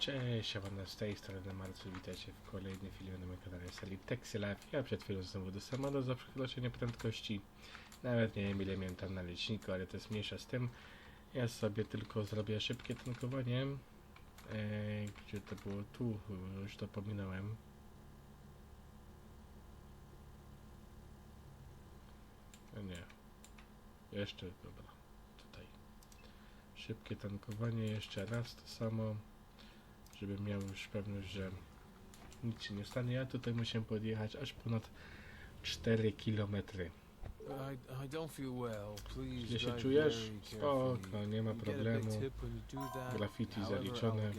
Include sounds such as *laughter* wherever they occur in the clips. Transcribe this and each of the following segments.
Cześć, Awana z tej strony Marcu, witajcie w kolejnym filmie na moim kanale serii Texy Live. Ja przed chwilą znowu do samolotu za przekroczenie prędkości. Nawet nie wiem ile miałem tam na liczniku, ale to jest mniejsza z tym. Ja sobie tylko zrobię szybkie tankowanie. Gdzie to było? Tu, już to pominąłem. A nie. Jeszcze, dobra. Tutaj. Szybkie tankowanie, jeszcze raz to samo żebym miał już pewność, że nic się nie stanie. Ja tutaj musiałem podjechać aż ponad 4 km. I, I don't feel well. Please Źle się czujesz? Spoko, nie ma a problemu. Graffiti zaliczone.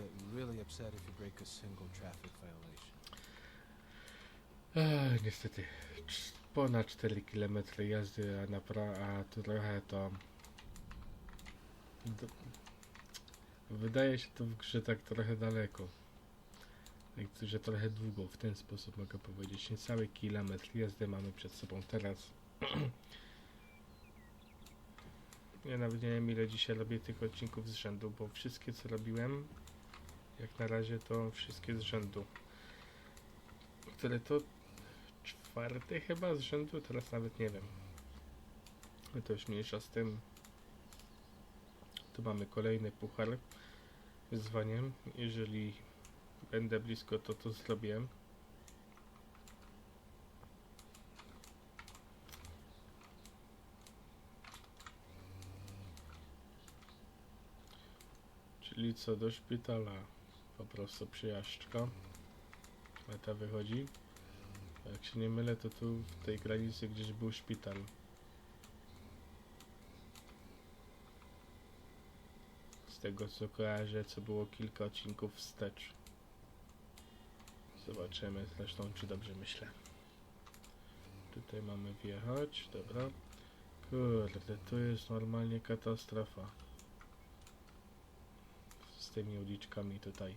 A. Ech, niestety, ponad 4 km jazdy, a, napra- a tu trochę to... Do... Wydaje się to w grze tak trochę daleko. Że trochę długo, w ten sposób mogę powiedzieć. Niecały kilometr jazdy mamy przed sobą teraz. *clears throat* Ja nawet nie wiem ile dzisiaj robię tych odcinków z rzędu, bo wszystkie co robiłem, jak na razie to wszystkie z rzędu. Które to czwarte chyba z rzędu, teraz nawet nie wiem. To już mniejsza z tym. Tu mamy kolejny puchar wyzwaniem. Jeżeli będę blisko, to to zrobię. Czyli co do szpitala, po prostu przyjażdżka. Ale ta wychodzi. Jak się nie mylę, to tu w tej granicy gdzieś był szpital. Tego co kojarzę, co było kilka odcinków wstecz. Zobaczymy zresztą, czy dobrze myślę. Tutaj mamy wjechać, dobra. Kurde, tu jest normalnie katastrofa. Z tymi uliczkami tutaj.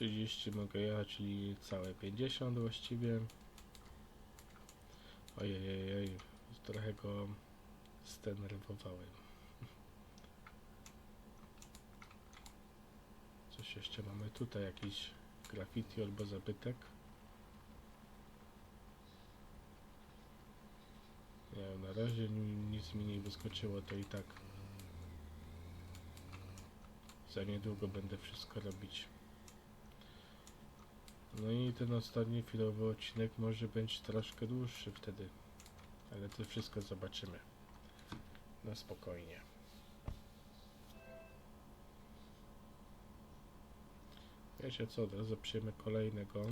Trzydzieści mogę jechać, czyli całe 50 właściwie. Ojej, ojej, trochę go zdenerwowałem. Coś jeszcze mamy tutaj, jakiś graffiti albo zabytek. Nie, na razie ni- nic mi nie wyskoczyło, to i tak za niedługo będę wszystko robić. No i ten ostatni chwilowy odcinek może być troszkę dłuższy wtedy, ale to wszystko zobaczymy. Na spokojnie. Wiecie co, od razu przyjmę kolejnego.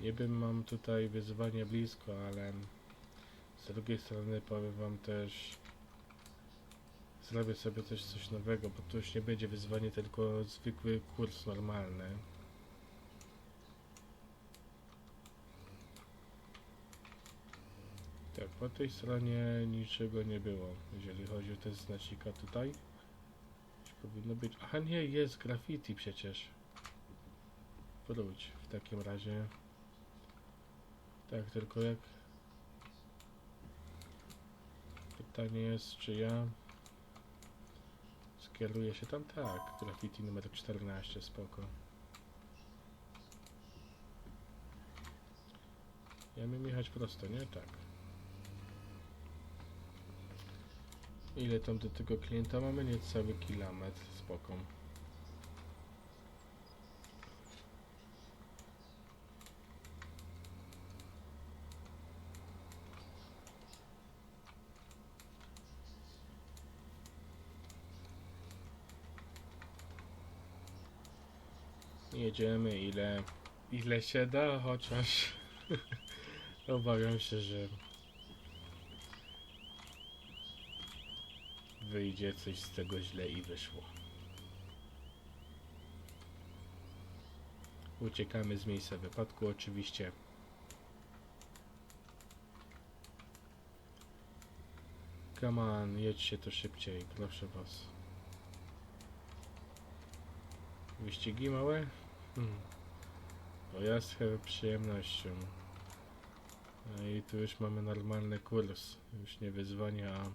Niby mam tutaj wyzwanie blisko, ale z drugiej strony powiem wam też zrobię sobie coś nowego, bo to już nie będzie wyzwanie, tylko zwykły kurs normalny. Tak, po tej stronie niczego nie było, jeżeli chodzi o te znacika tutaj. Powinno być. Aha, nie, jest graffiti przecież. Wróć w takim razie. Tak, tylko jak. Pytanie jest, czy ja skieruję się tam? Tak, graffiti numer 14, spoko. Ja miałem jechać prosto, nie? Tak. Ile tam do tego klienta mamy? Niecały kilometr, spoko. Jedziemy ile, ile się da, chociaż *laughs* obawiam się, że wyjdzie coś z tego źle i wyszło. Uciekamy z miejsca wypadku oczywiście. Come on, jedźcie to szybciej, proszę was. Wyścigi małe? Hmm. Pojazd z przyjemnością. No i tu już mamy normalny kurs. Już nie wyzwanie, a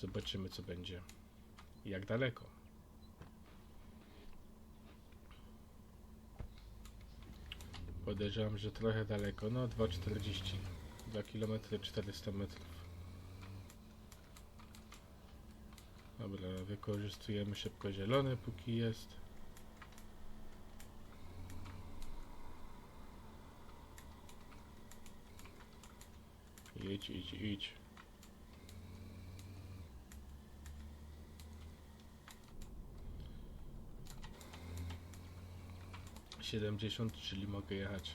zobaczymy co będzie. Jak daleko? Podejrzewam, że trochę daleko. No 2,40. 2 km 400 metrów. Dobra, wykorzystujemy szybko zielone póki jest. Idź, idź, idź. Siedemdziesiąt, czyli mogę jechać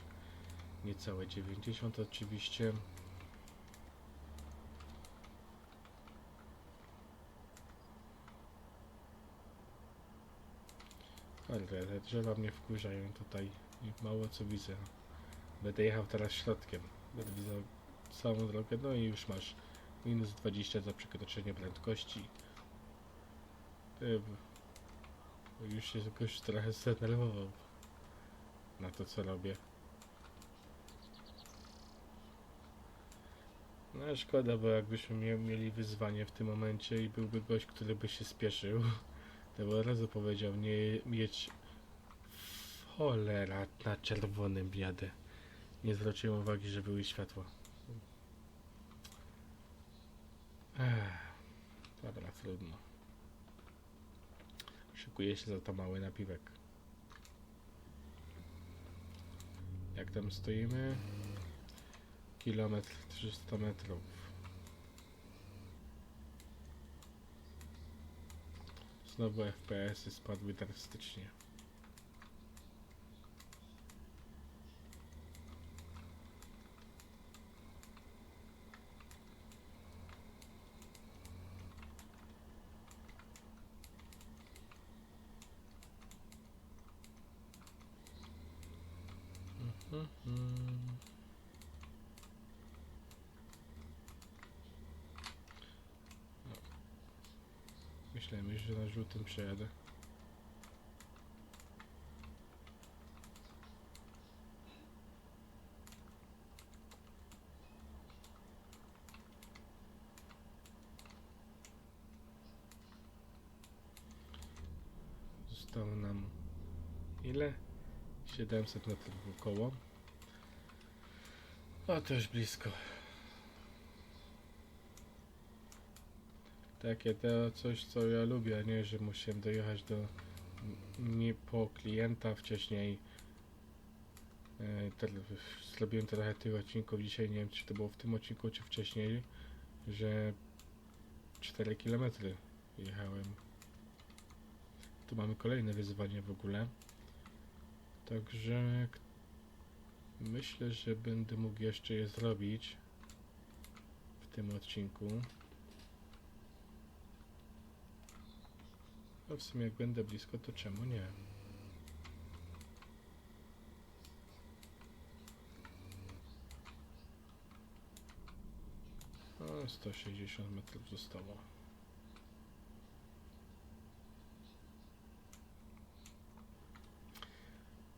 niecałe dziewięćdziesiąt oczywiście. Ale te drzewa mnie wkurzają tutaj mało co widzę. Będę jechał teraz środkiem. Będę całą drogę, no i już masz minus 20 za przekroczenie prędkości. Już się jakoś trochę zdenerwował na to co robię. No szkoda, bo jakbyśmy mie mieli wyzwanie w tym momencie i byłby gość, który by się spieszył, *laughs* to by od razu powiedział, nie mieć cholera na czerwonym jadę. Nie zwróciłem uwagi, że były światła. Ech, dobra, trudno. Szykuję się za to mały napiwek. Jak tam stoimy? Kilometr 300 metrów. Znowu FPS-y spadły drastycznie. Mhm. No. Myślałem że na żółtym przejadę. Zostało nam ile? 700 metrów około. O, to już blisko. Takie to coś, co ja lubię, nie, że musiałem dojechać do nie po klienta wcześniej. E, te, zrobiłem trochę tych odcinków dzisiaj, nie wiem czy to było w tym odcinku, czy wcześniej, że 4 km jechałem. Tu mamy kolejne wyzwanie w ogóle. Także myślę, że będę mógł jeszcze je zrobić w tym odcinku. No w sumie jak będę blisko, to czemu nie? O, 160 metrów zostało.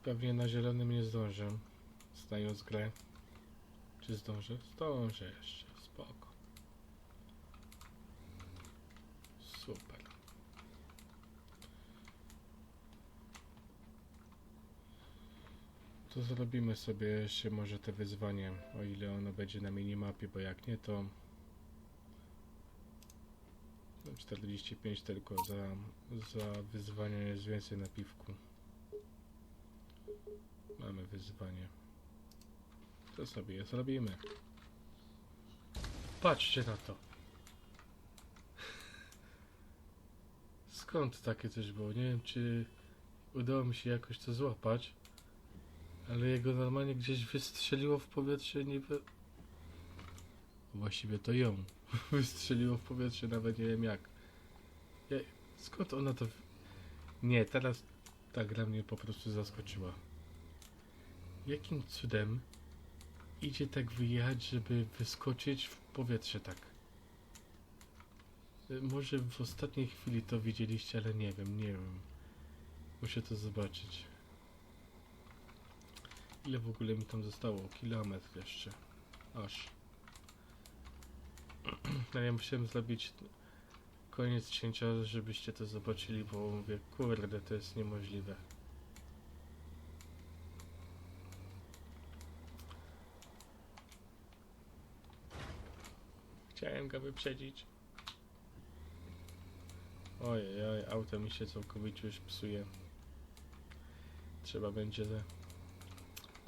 Pewnie na zielonym nie zdążę, znając grę. Czy zdążę? Zdążę jeszcze, spoko. Super. To zrobimy sobie jeszcze może te wyzwanie, o ile ono będzie na minimapie, bo jak nie to... no 45 tylko za, za wyzwanie jest więcej na piwku. Mamy wyzwanie. To sobie je zrobimy. Patrzcie na to. Skąd takie coś było? Nie wiem, czy udało mi się jakoś to złapać. Ale jego normalnie gdzieś wystrzeliło w powietrze niby... Właściwie to ją. *laughs* Wystrzeliło w powietrze, nawet nie wiem jak. Ja, skąd ona to... Nie, teraz ta gra mnie po prostu zaskoczyła. Jakim cudem idzie tak wyjechać, żeby wyskoczyć w powietrze tak? Y, Może w ostatniej chwili to widzieliście, ale nie wiem, nie wiem. Muszę to zobaczyć. Ile w ogóle mi tam zostało? Kilometr jeszcze. Aż. *clears throat* Ale ja musiałem zrobić koniec cięcia, żebyście to zobaczyli, bo mówię, kurde, to jest niemożliwe. Chciałem go wyprzedzić. Ojej, oj, auto mi się całkowicie już psuje. Trzeba będzie ze-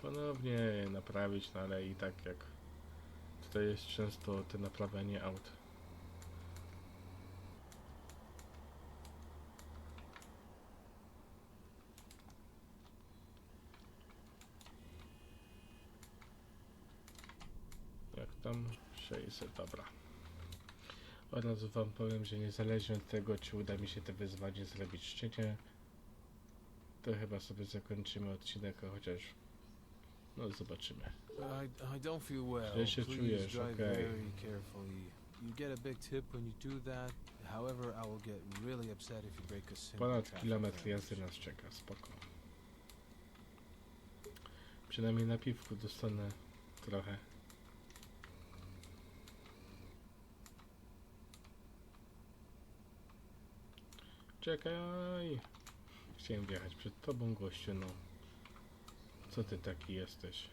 ponownie naprawić, no ale i tak jak tutaj jest często te naprawianie aut. Jak tam? 600, dobra. Od razu wam powiem, że niezależnie od tego, czy uda mi się te wyzwanie zrobić szczycie, to chyba sobie zakończymy odcinek, chociaż no zobaczymy. I, I don't feel well. Źle się Please czujesz, drive okej. very carefully. You get a big tip when you do that. However, I will get really upset if you break a single Ponad traffic kilometr jazdy violation. nas czeka, spoko. Przynajmniej na piwku dostanę trochę. Czekaj! Chciałem wjechać przed tobą, gościu, no. Co ty taki jesteś?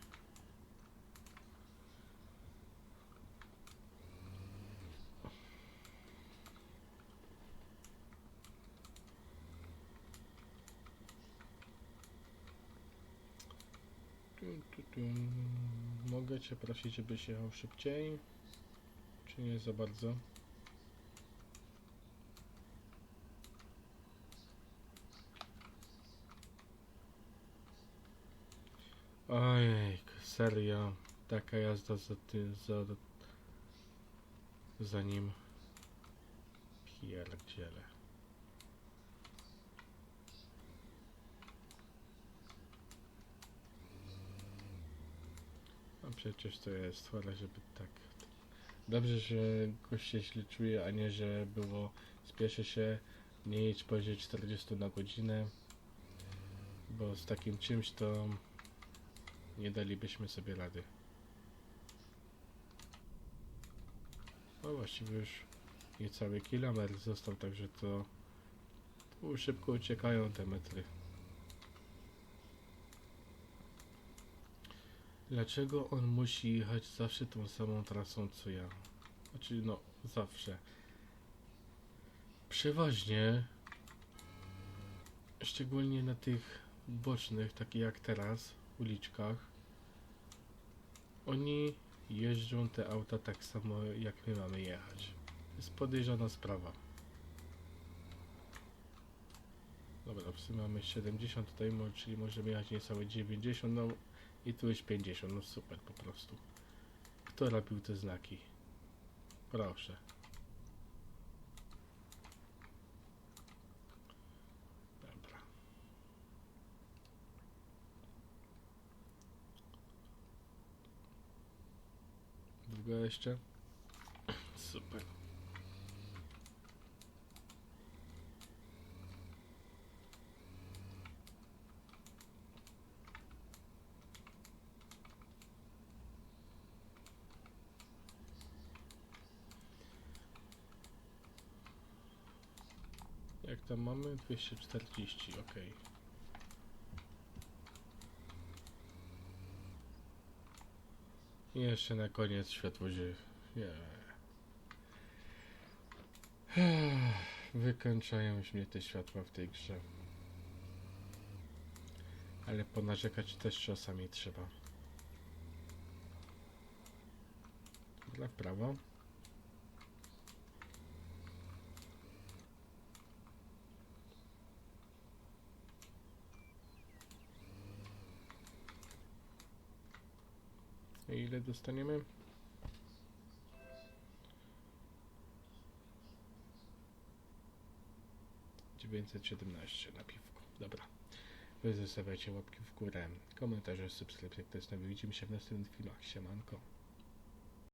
Mogę cię prosić, żebyś jechał szybciej? Czy nie za bardzo? Serio. Taka jazda za ty, za, za nim. Pierdziele. A przecież to jest chore, żeby tak. Dobrze, że gość się źle czuje, a nie, że było spieszę się, nie jedź powyżej 40 na godzinę. Bo z takim czymś to nie dalibyśmy sobie rady. No właściwie już niecały kilometr został, także to tu szybko uciekają te metry. Dlaczego on musi jechać zawsze tą samą trasą co ja? Znaczy, no, zawsze. Przeważnie, szczególnie na tych bocznych, takich jak teraz, uliczkach, oni jeżdżą te auta tak samo jak my mamy jechać. To jest podejrzana sprawa. Dobra, w sumie mamy 70 tutaj, czyli możemy jechać niecałe 90, no i tu jest 50, no super po prostu. Kto robił te znaki? Proszę. Dobra. Super. Jak tam mamy? 240, ok. I jeszcze na koniec światłozie. Nie. Wykończają już mnie te światła w tej grze. Ale ponarzekać też czasami trzeba. Dla w prawo. Ile dostaniemy? Dziewięćset siedemnaście na piwku. Dobra. Wy zostawiajcie łapki w górę, komentarze, subskrypcje, jak to jest nowe. Widzimy się w następnych filmach. Siemanko.